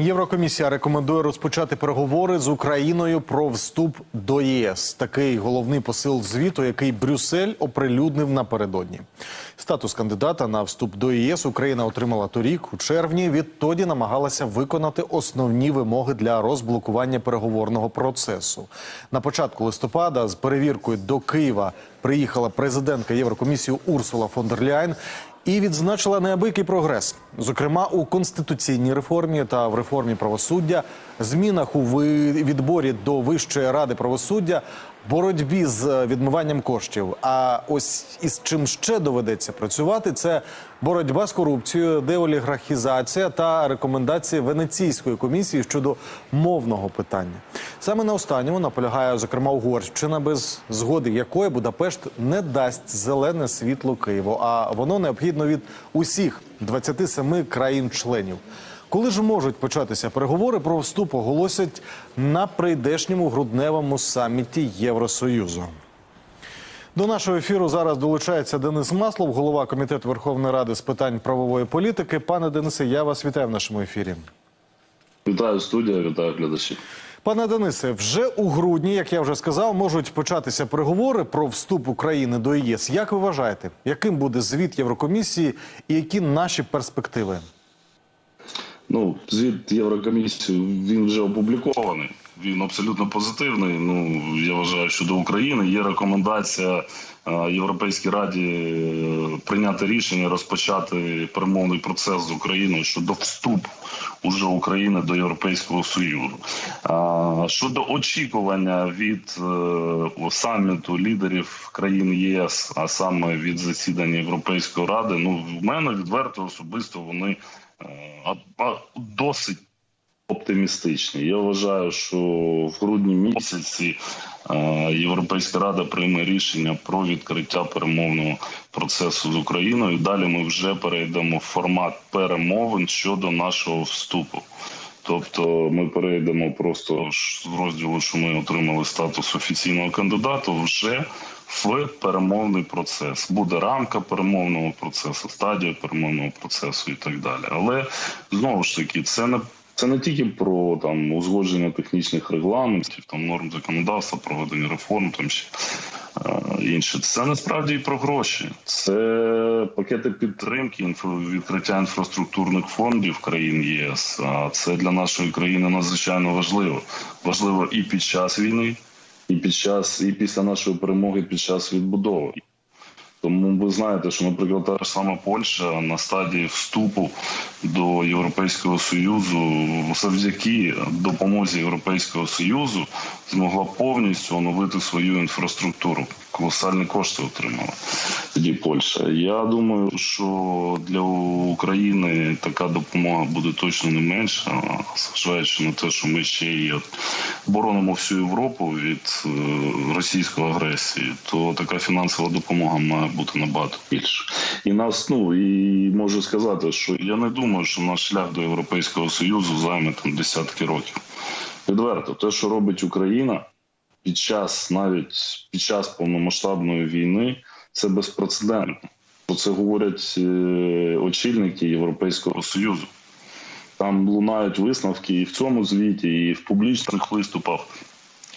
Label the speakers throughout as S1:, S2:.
S1: Єврокомісія рекомендує розпочати переговори з Україною про вступ до ЄС. Такий головний посил звіту, який Брюссель оприлюднив напередодні. Статус кандидата на вступ до ЄС Україна отримала торік у червні. Відтоді намагалася виконати основні вимоги для розблокування переговорного процесу. На початку листопада з перевіркою до Києва приїхала президентка Єврокомісії Урсула фон дер Ляйн і відзначила неабиякий прогрес, зокрема у конституційній реформі та в реформі правосуддя, змінах у відборі до Вищої ради правосуддя, боротьбі з відмиванням коштів. А ось із чим ще доведеться працювати, це боротьба з корупцією, деоліграфізація та рекомендації Венеційської комісії щодо мовного питання. Саме на останньому наполягає зокрема Угорщина, без згоди якої Будапешт не дасть зелене світло Києву. А воно необхідно від усіх 27 країн-членів. Коли ж можуть початися переговори про вступ, оголосять на прийдешньому грудневому саміті Євросоюзу. До нашого ефіру зараз долучається Денис Маслов, голова комітету Верховної Ради з питань правової політики. Пане Денисе, я вас вітаю в нашому ефірі.
S2: Вітаю студія, вітаю глядачів.
S1: Пане Денисе, вже у грудні, як я вже сказав, можуть початися переговори про вступ України до ЄС. Як ви вважаєте, яким буде звіт Єврокомісії і які наші перспективи?
S2: Ну, звіт Єврокомісії він вже опублікований. Він абсолютно позитивний. Ну я вважаю, що до України є рекомендація е, Європейській раді е, прийняти рішення розпочати перемовний процес з Україною щодо вступу уже України до Європейського Союзу. Щодо очікування від е, саміту лідерів країн ЄС, а саме від засідання Європейської ради, ну в мене відверто особисто вони досить оптимістичні. Я вважаю, що в грудні місяці е, Європейська рада прийме рішення про відкриття перемовного процесу з Україною. Далі ми вже перейдемо в формат перемовин щодо нашого вступу. Тобто ми перейдемо просто з розділу, що ми отримали статус офіційного кандидата, вже в перемовний процес. Буде рамка перемовного процесу, стадія перемовного процесу і так далі. Але знову ж таки, це не це не тільки про там узгодження технічних регламентів, там норм законодавства, проведення реформ, там ще е, інше. Це насправді і про гроші. Це пакети підтримки, інфо- відкриття інфраструктурних фондів країн ЄС. А це для нашої країни надзвичайно важливо. Важливо і під час війни, і під час, і після нашої перемоги під час відбудови. Тому ви знаєте, що, наприклад, та ж сама Польща на стадії вступу до Європейського союзу, завдяки допомозі Європейського союзу, змогла повністю оновити свою інфраструктуру. Колосальні кошти отримала тоді Польща. Я думаю, що для України така допомога буде точно не менша, зважаючи на те, що ми ще й от боронимо всю Європу від е, російської агресії, то така фінансова допомога має бути набагато більше. І нас, ну і можу сказати, що я не думаю, що наш шлях до Європейського Союзу займе там десятки років. Відверто, те, що робить Україна під час навіть під час повномасштабної війни, це безпрецедентно. Про це говорять е, очільники Європейського Союзу. Там лунають висновки і в цьому звіті, і в публічних виступах,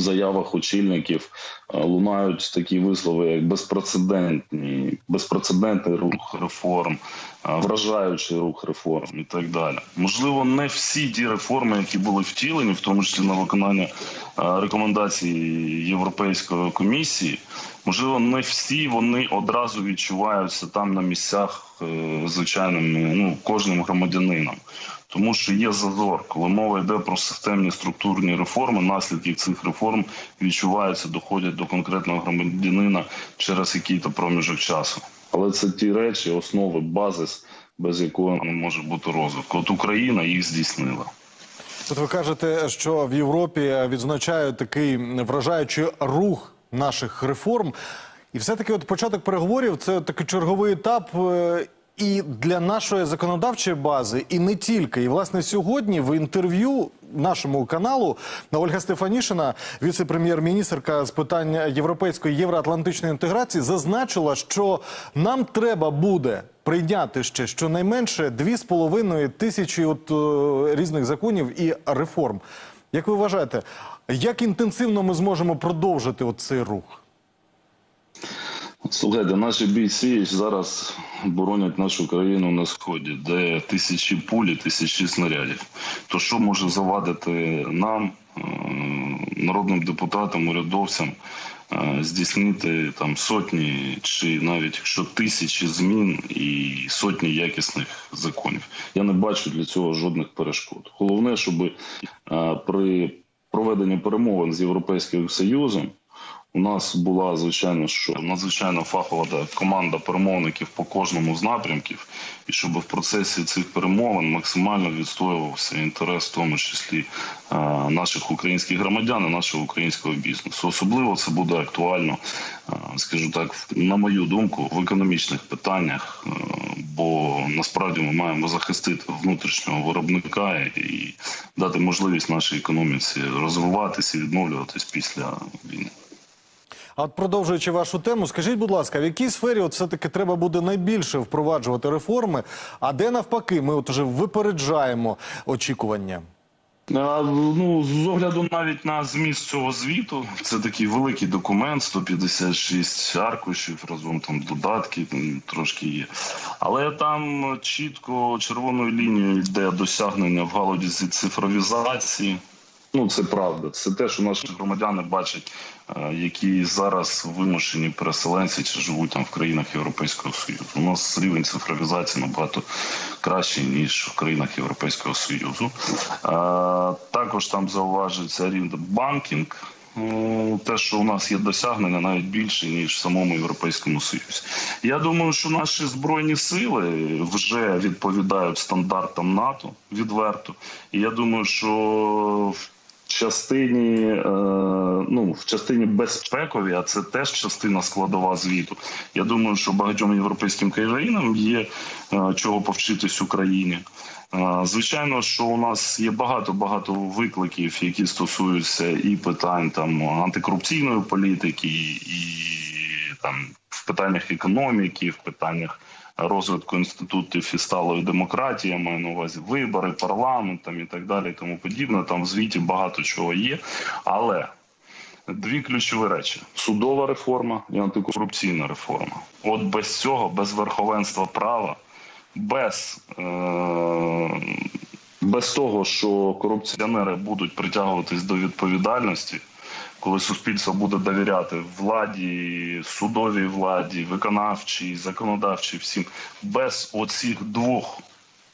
S2: заявах очільників е, лунають такі вислови, як безпрецедентні, безпрецедентний рух реформ, е, вражаючий рух реформ і так далі. Можливо, не всі ті реформи, які були втілені, в тому числі на виконання е, рекомендацій Європейської комісії, можливо, не всі вони одразу відчуваються там на місцях звичайним ну кожним громадянином. Тому що є зазор, коли мова йде про системні структурні реформи, наслідки цих реформ відчуваються, доходять до конкретного громадянина через який-то проміжок часу. Але це ті речі, основи, базис, без якої не може бути розвитку. От Україна їх здійснила.
S1: От ви кажете, що в Європі відзначають такий вражаючий рух наших реформ. І все-таки от початок переговорів це такий черговий етап. І для нашої законодавчої бази, і не тільки. І власне сьогодні в інтерв'ю нашому каналу Ольга Стефанішина, віце-прем'єр-міністрка з питань європейської євроатлантичної інтеграції, зазначила, що нам треба буде прийняти ще щонайменше дві з половиною тисячі от, е, різних законів і реформ. Як ви вважаєте, як інтенсивно ми зможемо продовжити от цей рух?
S2: Слухайте, наші бійці зараз боронять нашу країну на сході, де тисячі пулі, тисячі снарядів. То що може завадити нам, е, народним депутатам, урядовцям, е, здійснити там сотні чи навіть якщо тисячі змін і сотні якісних законів? Я не бачу для цього жодних перешкод. Головне, щоб е, при проведенні перемовин з європейським союзом. У нас була звичайно, що надзвичайно фахова да, команда перемовників по кожному з напрямків, і щоб в процесі цих перемовин максимально відстоювався інтерес, в тому числі е, наших українських громадян і нашого українського бізнесу. Особливо це буде актуально, е, скажу так, на мою думку, в економічних питаннях. е, Бо насправді ми маємо захистити внутрішнього виробника і дати можливість нашій економіці розвиватися і відновлюватись після війни.
S1: А от продовжуючи вашу тему, скажіть, будь ласка, в якій сфері от все-таки треба буде найбільше впроваджувати реформи, а де навпаки ми от уже випереджаємо очікування?
S2: Ну, з огляду навіть на зміст цього звіту, це такий великий документ, 156 аркушів, разом там додатки трошки є. Але там чітко червоною лінією йде досягнення в галузі цифровізації. Ну, це правда. Це те, що наші громадяни бачать, е, які зараз вимушені переселенці чи живуть там в країнах Європейського Союзу. У нас рівень цифровізації набагато кращий, ніж в країнах Європейського Союзу. Е, Також там зауважується рівень банкінг. Ну, Те, що у нас є досягнення, навіть більше ніж в самому європейському союзі. Я думаю, що наші збройні сили вже відповідають стандартам НАТО відверто. І я думаю, що частині, е, ну в частині безпековій, а це теж частина складова звіту. Я думаю, що багатьом європейським країнам є е, чого повчитись Україні. Е, Звичайно, що у нас є багато багато викликів, які стосуються і питань там антикорупційної політики, і там в питаннях економіки, в питаннях розвитку інститутів і сталої демократії, я маю на увазі вибори, парламент там і так далі, і тому подібне. Там в звіті багато чого є, але. Дві ключові речі: судова реформа і антикорупційна реформа. От без цього, без верховенства права, без, е- без того, що корупціонери будуть притягуватись до відповідальності, коли суспільство буде довіряти владі, судовій владі, виконавчій, законодавчій, всім без оцих двох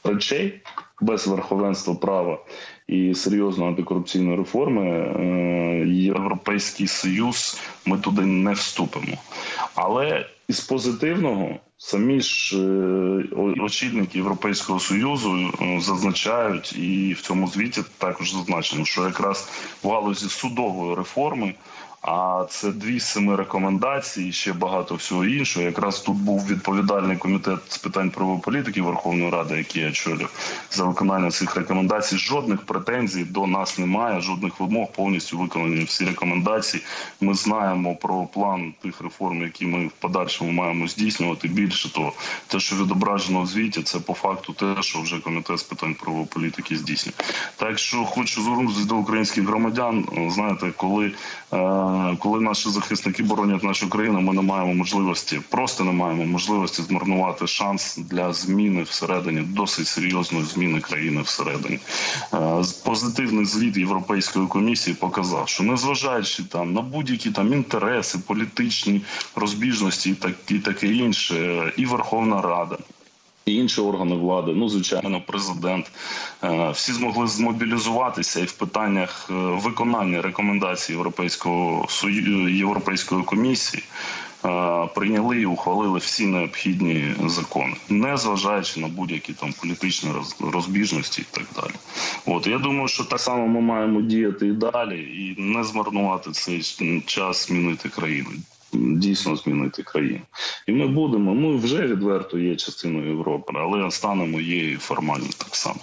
S2: речей, без верховенства права і серйозної антикорупційної реформи, е, Європейський Союз ми туди не вступимо. Але із позитивного самі ж е, очільники Європейського Союзу е, зазначають, і в цьому звіті також зазначено, що якраз в галузі судової реформи. А це дві з семи рекомендацій, і ще багато всього іншого. Якраз тут був відповідальний комітет з питань правової політики Верховної Ради, який я очолюю, за виконання цих рекомендацій. Жодних претензій до нас немає, жодних вимог повністю виконані всі рекомендації. Ми знаємо про план тих реформ, які ми в подальшому маємо здійснювати. Більше того, те, що відображено в звіті, це по факту те, що вже комітет з питань правової політики здійснює. Так що хочу звернутися до українських громадян. Знаєте, коли. е, коли наші захисники боронять нашу країну, ми не маємо можливості, просто не маємо можливості змарнувати шанс для зміни всередині, досить серйозної зміни країни всередині. Е, Позитивний звіт Європейської комісії показав, що незважаючи там на будь-які там інтереси, політичні розбіжності і так і таке інше, е, і Верховна Рада. І інші органи влади, ну звичайно, президент, е, всі змогли змобілізуватися і в питаннях е, виконання рекомендацій Європейського Європейської комісії. е, Прийняли і ухвалили всі необхідні закони, не зважаючи на будь-які там політичні роз- розбіжності і так далі. От я думаю, що так само ми маємо діяти і далі, і не змарнувати цей час змінити країну. Дійсно змінити країну. І ми будемо. Ми вже відверто є частиною Європи, але станемо і формально так само.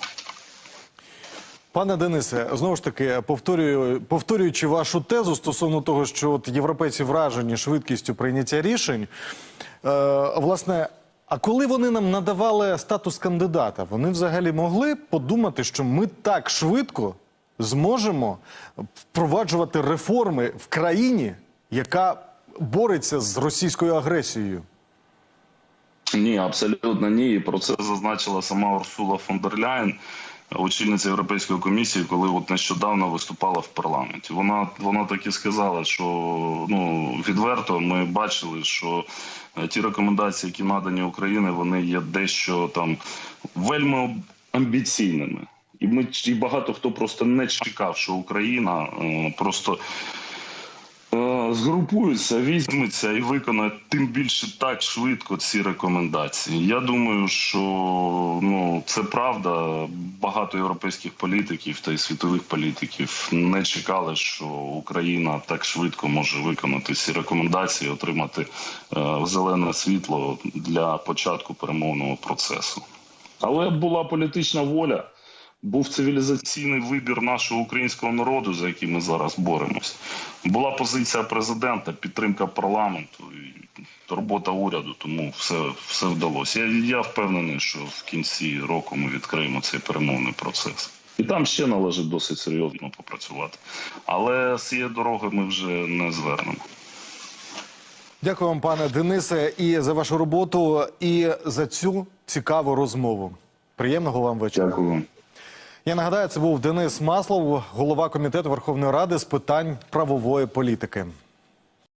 S1: Пане Денисе, знову ж таки, повторюю, повторюючи вашу тезу стосовно того, що от європейці вражені швидкістю прийняття рішень, е, власне, а коли вони нам надавали статус кандидата, вони взагалі могли подумати, що ми так швидко зможемо впроваджувати реформи в країні, яка бореться з російською агресією?
S2: Ні, абсолютно ні. І про це зазначила сама Урсула фон дер Ляєн, очільниця Європейської комісії, коли от нещодавно виступала в парламенті. Вона вона так і сказала, що ну відверто ми бачили, що е, ті рекомендації, які надані Україні, вони є дещо там вельми амбіційними. І ми і багато хто просто не чекав, що Україна е, просто згрупується, візьметься і виконає тим більше так швидко ці рекомендації. Я думаю, що ну це правда. Багато європейських політиків та й світових політиків не чекали, що Україна так швидко може виконати ці рекомендації, отримати е, зелене світло для початку перемовного процесу. Але була політична воля. Був цивілізаційний вибір нашого українського народу, за який ми зараз боремось. Була позиція президента, підтримка парламенту і робота уряду. Тому все, все вдалося. Я, я впевнений, що в кінці року ми відкриємо цей перемовний процес. І там ще належить досить серйозно попрацювати. Але з цієї дороги ми вже не звернемо.
S1: Дякую вам, пане Денисе, і за вашу роботу, і за цю цікаву розмову. Приємного вам вечора.
S2: Дякую вам.
S1: Я нагадаю, це був Денис Маслов, голова комітету Верховної Ради з питань правової політики.